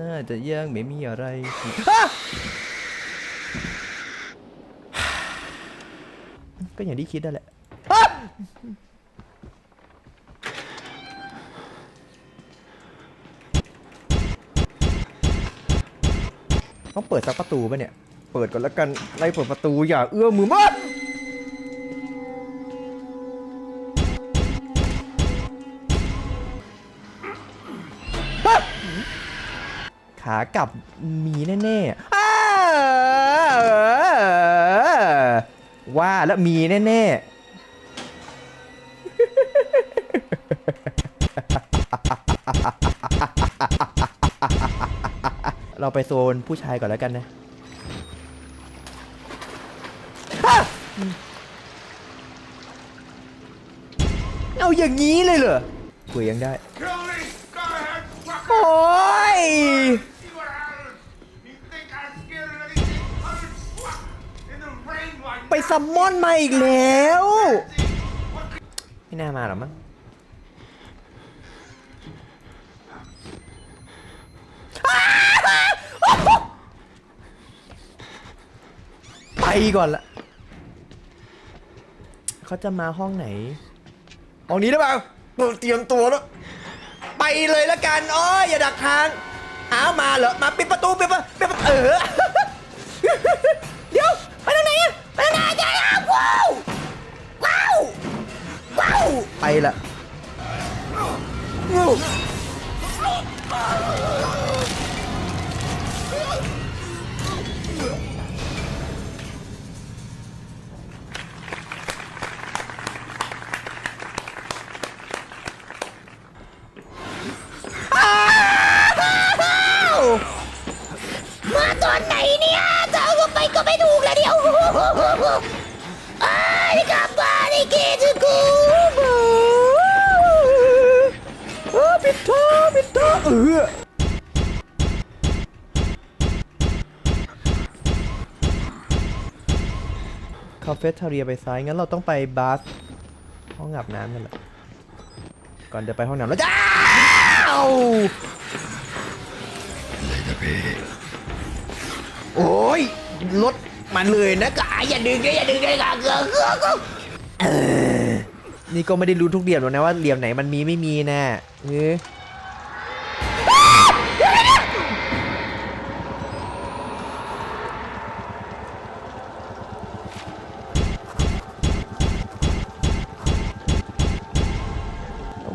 น่าจะยังไม่มีอะไรก็อย่างที่คิดนั่นแหละต้องเปิดสักประตูป่ะเนี่ย เปิดก่อนแล้วกันไล่เปิดประตูอย่าเอื้อมมือมาก ขากับมีแน่ๆว่าแล้วมีแน่ๆเราไปโซนผู้ชายก่อนแล้วกันนะเอาอย่างนี้เลยเหรอคุยยังได้ โอ้ย ไปซัมมอนมาอีกแล้ว What ไม่น่ามาหรอกมั้งไปก่อนละเขาจะมาห้องไหน ห้องนี้หรือเปล่าเตรียมตัวแล้ว ไปเลยละกันอ้อยอย่าดักทางอ้าวมาเหรอ มาปิดประตูปิดประปิดประเออ เดี๋ยว ไปทางไหนอะ ไปทางไหนจะอ้าวว้าวว้าวว้าวไปละ ดี๋ยวอ้ายกลับบ้านไอ้เกจูกูเออปิดท่อปิดท่อเออคาเฟ่ทาเรียไปซ้าย งั้นเราต้องไปบาร์ห้องอาบน้ำกันแหละก่อนจะไปห้องน้ำแล้วจ้าวโอ้ยรถ มันเลยนะกาอย่าดึงนะอย่าดึงนะกาเกือเกือเกือนี่ก็ไม่ได้รู้ทุกเหลี่ยมหรอกนะว่าเหลี่ยมไหนมันมีไม่มีแน่เฮ้ย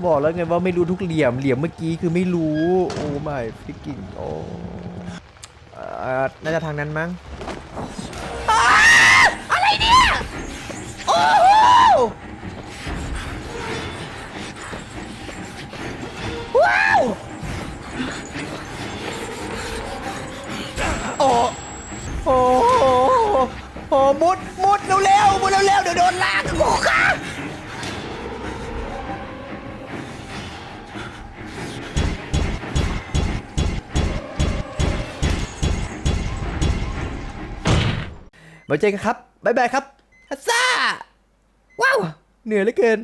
บอกแล้วไงว่าไม่รู้ทุกเหลี่ยมเหลี่ยมเมื่อกี้คือไม่รู้ โอ้ไม่ฟิกกิ้งโอ้เออน่าจะทางนั้นมั้ง โอ้มุดมุดเร็วๆมุดเร็วๆเดี๋ยวโดนลากกูค่ะไว้เจอกันครับ บ๊ายบายครับฮัสซ่า ว้าว เหนื่อยเหลือเกิน